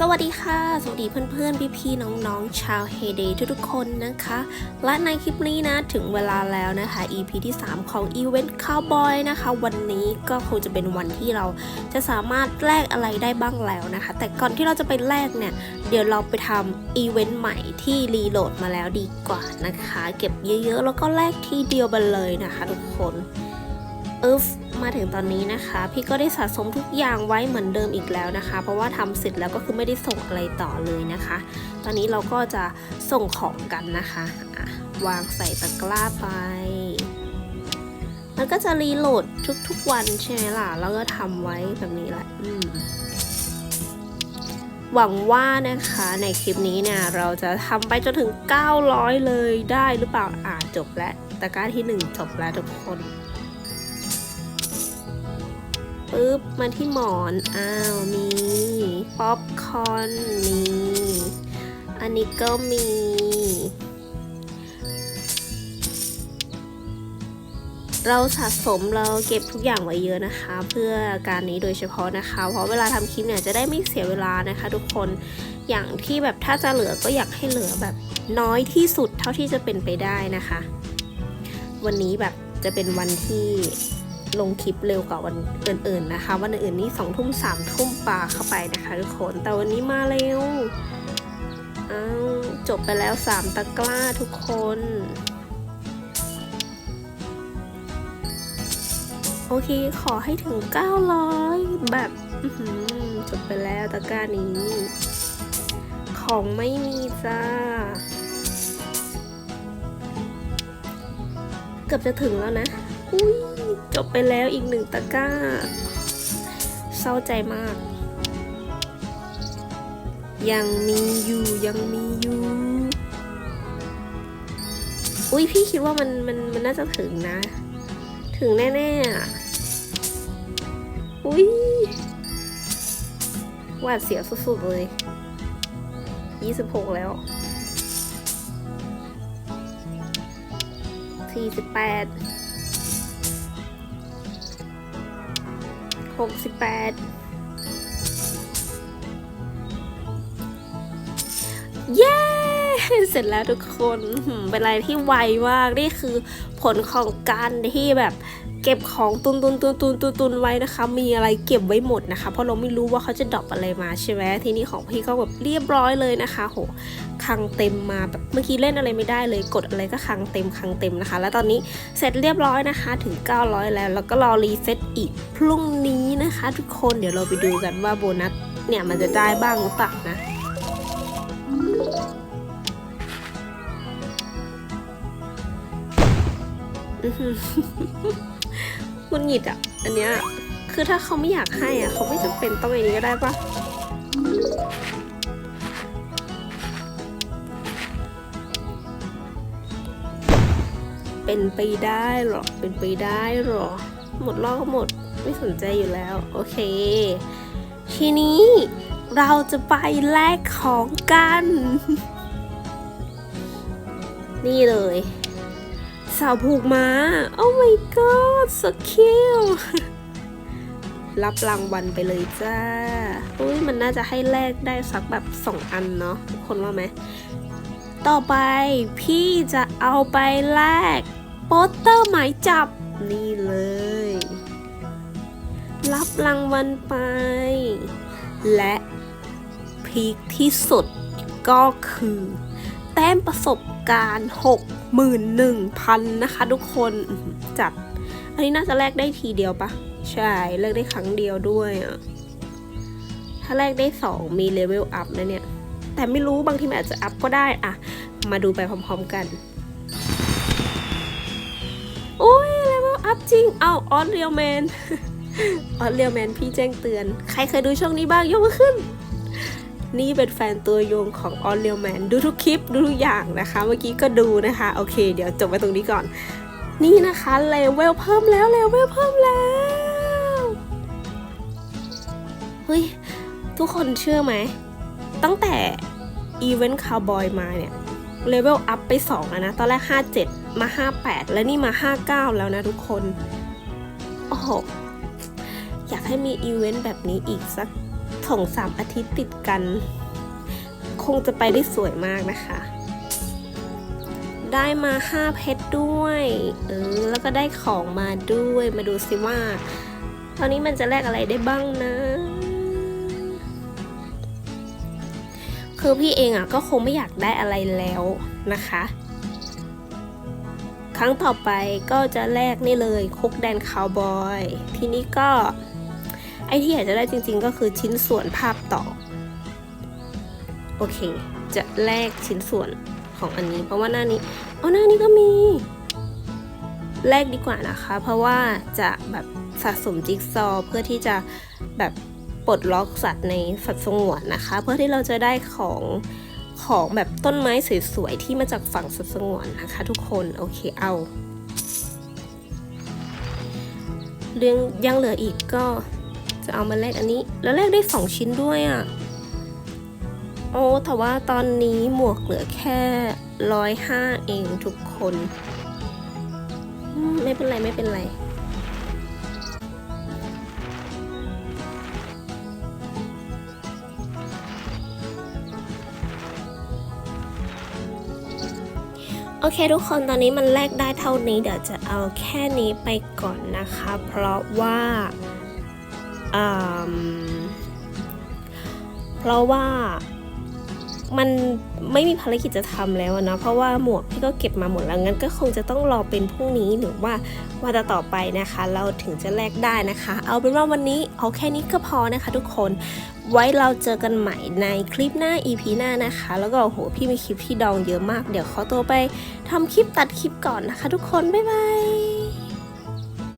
สวัสดีค่ะ สวัสดีเพื่อนๆ พี่ๆ น้องๆ ชาวเฮเดย์ทุกๆ คนนะคะ และในคลิปนี้นะ ถึงเวลาแล้วนะคะ EP ที่ 3 ของ Event Cowboy นะคะ วันนี้ก็คงจะเป็นวันที่เราจะสามารถแลกอะไรได้บ้างแล้วนะคะ แต่ก่อนที่เราจะไปแลกเนี่ย เดี๋ยวเราไปทำอีเวนต์ใหม่ที่รีโหลดมาแล้วดีกว่านะคะ เก็บเยอะๆ แล้วก็แลกทีเดียวไปเลยนะคะทุกคน อึฟมาถึงตอนนี้นะคะ พี่ก็ได้สะสมทุกอย่างไว้เหมือนเดิมอีกแล้วนะคะ เพราะว่าทำเสร็จแล้วก็คือไม่ได้ส่งอะไรต่อเลยนะคะ ตอนนี้เราก็จะส่งของกันนะคะะวางใส่ตะกร้าไป มันก็จะรีโหลดทุกๆวันใช่ไหมล่ะแล้วก็ทำไว้แบบนี้แหละอืมหวังว่านะคะในคลิปนี้เนี่ยเราจะทำไปจนถึง 900 เลยได้หรือเปล่าอ่าจบแล้วตะกร้าที่ 1 จบแล้วทุกคน ปึ๊บมาที่หมอน อ้าว มี ป๊อปคอนมี อันนี้ก็มี เราสะสมเราเก็บทุกอย่างไว้เยอะนะคะ เพื่อการนี้โดยเฉพาะนะคะ เพราะเวลาทำคลิปเนี่ยจะได้ไม่เสียเวลานะคะ ทุกคน อย่างที่แบบถ้าจะเหลือก็อยากให้เหลือแบบน้อยที่สุดเท่าที่จะเป็นไปได้นะคะ วันนี้แบบจะเป็นวันที่ ลงคลิปเร็วกว่าวันอื่นๆนะคะ วันอื่นๆนี่สองทุ่มสามทุ่มปาเข้าไปนะคะทุกคนแต่วันนี้มาเร็วอ้าวจบไปแล้วสามตะกร้าทุกคนโอเค ขอให้ถึง 900 แบบจบไปแล้วตะกร้านี้ ของไม่มีจ้า เกือบจะถึงแล้วนะ อุ้ย จบไปแล้วอีกหนึ่งตะกร้า เศร้าใจมาก ยังมีอยู่ยังมีอยู่ อุ้ยพี่คิดว่ามันมันมันน่าจะถึงนะ ถึงแน่ๆอะอุ้ยหวาดเสียวสุดๆเลย 26 แล้ว 48 68เย้ เสร็จแล้วทุกคนเป็นอะไรที่ไวมาก นี่คือผลของการที่แบบเก็บของตุนตุนตุนตุนตุนตุนไว้นะคะ มีอะไรเก็บไว้หมดนะคะ เพราะเราไม่รู้ว่าเขาจะดรอปอะไรมาใช่ไหมทีนี้ของพี่ก็แบบเรียบร้อยเลยนะคะ โห คังเต็มมาแบบเมื่อกี้เล่นอะไรไม่ได้เลยกดอะไรก็คังเต็มคังเต็มนะคะ แล้วตอนนี้เสร็จเรียบร้อยนะคะถึง 900 แล้ว แล้วก็รอรีเซ็ตอีกพรุ่งนี้นะคะ ทุกคนเดี๋ยวเราไปดูกันว่าโบนัสเนี่ยมันจะได้บ้างหรือเปล่านะอื้อหือหงุดหงิดอะ อันเนี้ย คือถ้าเขาไม่อยากให้อะ เขาไม่จำเป็นต้องอย่างนี้ก็ได้ปะ เป็นไปได้หรอ เป็นไปได้หรอ หมดรอบก็หมด ไม่สนใจอยู่แล้ว โอเค ทีนี้เราจะไปแลกของกัน นี่เลย สาวผูกม้า โอ้ my god so cute รับรางวัลไปเลยจ้า อุ้ยมันน่าจะให้แลกได้สักแบบสองอันเนาะทุกคนว่าไหม ต่อไปพี่จะเอาไปแลกโปสเตอร์หมายจับนี่เลย รับรางวัลไป และพีคที่สุดก็คือ แต้มประสบการณ์ 61,000 นะคะทุกคนจัด อันนี้น่าจะแลกได้ทีเดียวปะใช่แลกได้ครั้งเดียวด้วยอะถ้าแลกได้ 2 มีเลเวลอัพนะเนี่ย แต่ไม่รู้บางทีมันอาจจะอัพก็ได้อะมาดูไปพร้อมๆกันโอ้ยเลเวลอัพจริง เอาออสเรียลแมนออสเรียลแมนพี่แจ้งเตือน ใครเคยดูช่องนี้บ้างยกมือขึ้น นี่เป็นแฟนตัวยงของออ r เรียลแมนดูทุกคลิปดูทุกอย่างนะคะ เมื่อกี้ก็ดูนะคะ โอเค เดี๋ยวจบไปตรงนี้ก่อน นี่นะคะเลเวลเพิ่มแล้วเลเวลเพิ่มแล้วเฮ้ยทุกคนเชื่อไหม ตั้งแต่อีเวนต์คาวบอยมาเนี่ยเลเวลอัพไป2แล้วนะ ตอนแรก 57 มา 58 แล้วนี่มา 59 แล้วนะทุกคน โอ้โห อยากให้มีอีเวนต์แบบนี้อีกสักสองสามอาทิตย์ติดกัน คงจะไปได้สวยมากนะคะ ได้มา 5 เพชรด้วย เออ แล้วก็ได้ของมาด้วย มาดูสิว่า ตอนนี้มันจะแลกอะไรได้บ้างนะ คือพี่เองอะก็คงไม่อยากได้อะไรแล้วนะคะ ครั้งต่อไปก็จะแลกนี่เลยคุกแดนคาวบอย ทีนี้ก็ ไอที่อยากจะได้จริง ๆ ก็คือชิ้นส่วนภาพต่อ โอเค จะแลกชิ้นส่วนของอันนี้ เพราะว่าหน้านี้เอาหน้านี้ก็มีแลกดีกว่านะคะ เพราะว่าจะแบบสะสมจิ๊กซอว์เพื่อที่จะแบบ ปลดล็อกสัตว์ในสัตว์สงวนนะคะ เพื่อที่เราจะได้ของของแบบต้นไม้สวยๆที่มาจากฝั่งสัตว์สงวนนะคะ ทุกคนโอเคเอาเรื่องยังเหลืออีกก็จะเอามาแลกอันนี้ แล้วแลกได้สองชิ้นด้วยอะ่ะโอ้แต่ว่าตอนนี้หมวกเหลือแค่ร้อยห้าเองทุกคน ไม่เป็นไรไม่เป็นไร โอเคทุกคนตอนนี้มันแลกได้เท่านี้ เดี๋ยวจะเอาแค่นี้ไปก่อนนะคะ เพราะว่าเพราะว่า มันไม่มีภารกิจจะทำแล้วนะเพราะว่าหมวกพี่ก็เก็บมาหมดแล้วงั้นก็คงจะต้องรอเป็นพรุ่งนี้หรือว่าวันต่อไปนะคะ เราถึงจะแลกได้นะคะ เอาเป็นว่าวันนี้เอาแค่นี้ก็พอนะคะ ทุกคนไว้เราเจอกันใหม่ในคลิปหน้า EP หน้านะคะ แล้วก็โอ้โหพี่มีคลิปที่ดองเยอะมาก เดี๋ยวขอตัวไปทำคลิปตัดคลิปก่อนนะคะ ทุกคนบ๊ายบาย